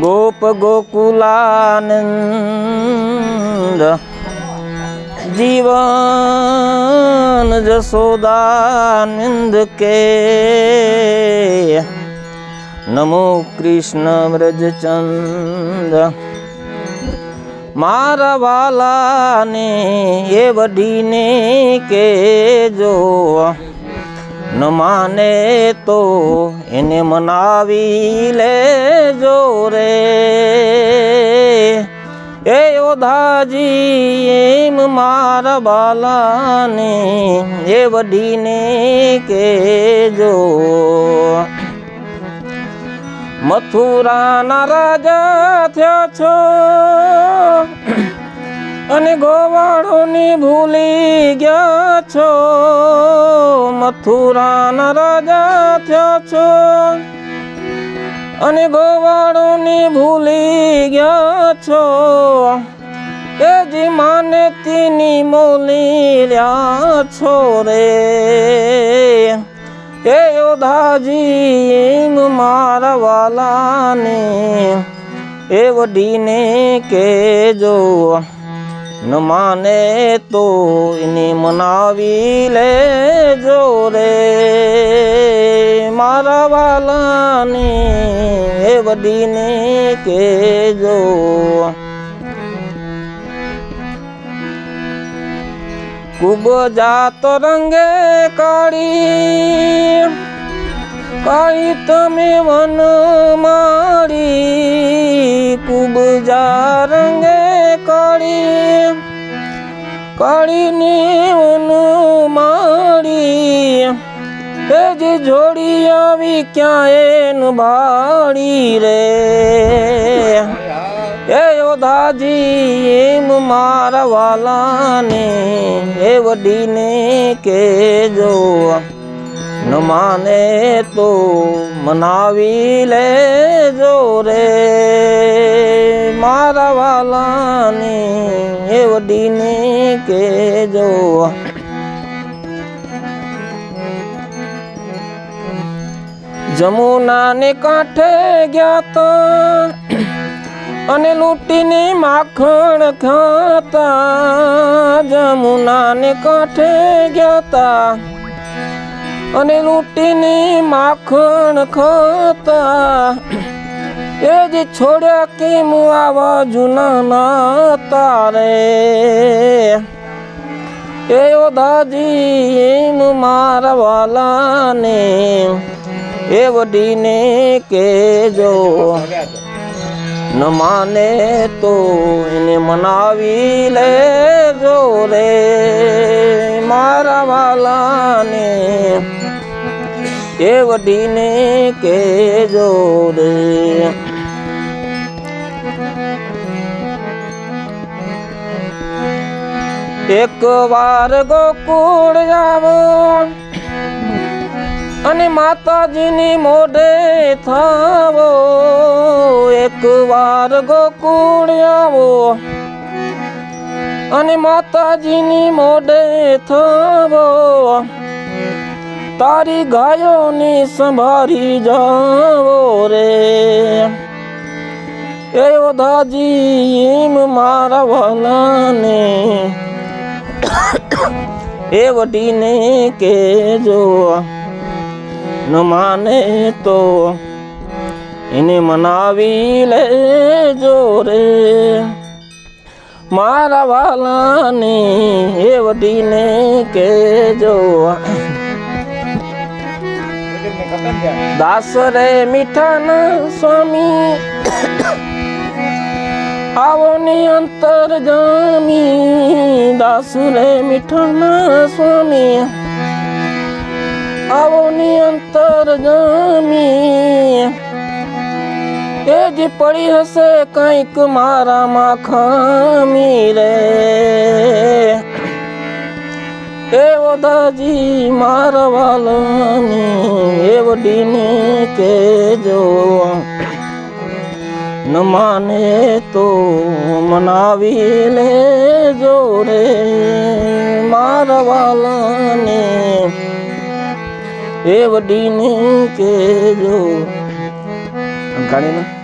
ગોપ ગોકુલાનંદ. જીવન જશોદાનંદ કે. નમો કૃષ્ણ વ્રજચંદ મારા વાલાને એ વઢીને કેજો. ન માને તો એને મનાવી લેજો રે. એ ઓધાજી એમ મારા બાલાને એ વઢીને કેજો મથુરાના રાજા થયો છો અને ગોવાળોની ભૂલી ગયા છો. મથુરાના રાજા થયો છો. અને ગોવાળોની ભૂલી ગયા છો. એ જી માને તીની મોલી લ્યા છો રે. એ યોધાજી મારા વાલાને, એ વડીને કેજો. ન માને તો એને મનાવી લેજો રે. મારા વાલાને એ વડીને કેજો ખૂબ જાત રંગે કાળી કાળી તમે મન મારી. ખૂબ જા રંગે કાળી કાળીની વન માળી એ જે જોડી આવી ક્યાં ભાડી રે? એ યોધાજી એમ મારા વાલાને, એ વડીને કેજો. ન માને તો મનાવી લે રે. મારા વાલાને એ વડીને કેજો જમુનાને કાંઠે ગયા તા અને લૂંટીને માખણ ખાતા. જમુનાને કાંઠે ગયા તા અને લૂંટીને માખણ ખાતા. એ જ છોડ્યા કેમ આવા જૂના ના તારે એ દાજી એમ મારા વાલાને એ વડીને કેજો ન માને તો એને મનાવી લેજો રે. એ વડીને કેજો રે. એક વાર ગોકુળ આવો અને માતાજીની મોઢે થાવો. એક વાર ગોકુળ આવો અને માતાજીની મોઢે થાવો. તારી ગાયોની સંભારી જાવો રે. એ દાજી એમ મારા વાલાને, એ વડીને કેજો ન માને તો એને મનાવી લેજો રે. મારા વાલાને, એ વડીને કેજો દાસ રે મીઠાના સ્વામી આવો ને અંતર જામી દાસ રે મીઠાના સ્વામી આવો ને અંતર જામી એ જે પડી હશે કંઈક મારામાં ખામી રે. એ દાજી મારા વાલાની એ વડીને કેજો ન માને તો મનાવી લેજો રે, મારા વાલને એ વડીને કેજો ગાડીમાં?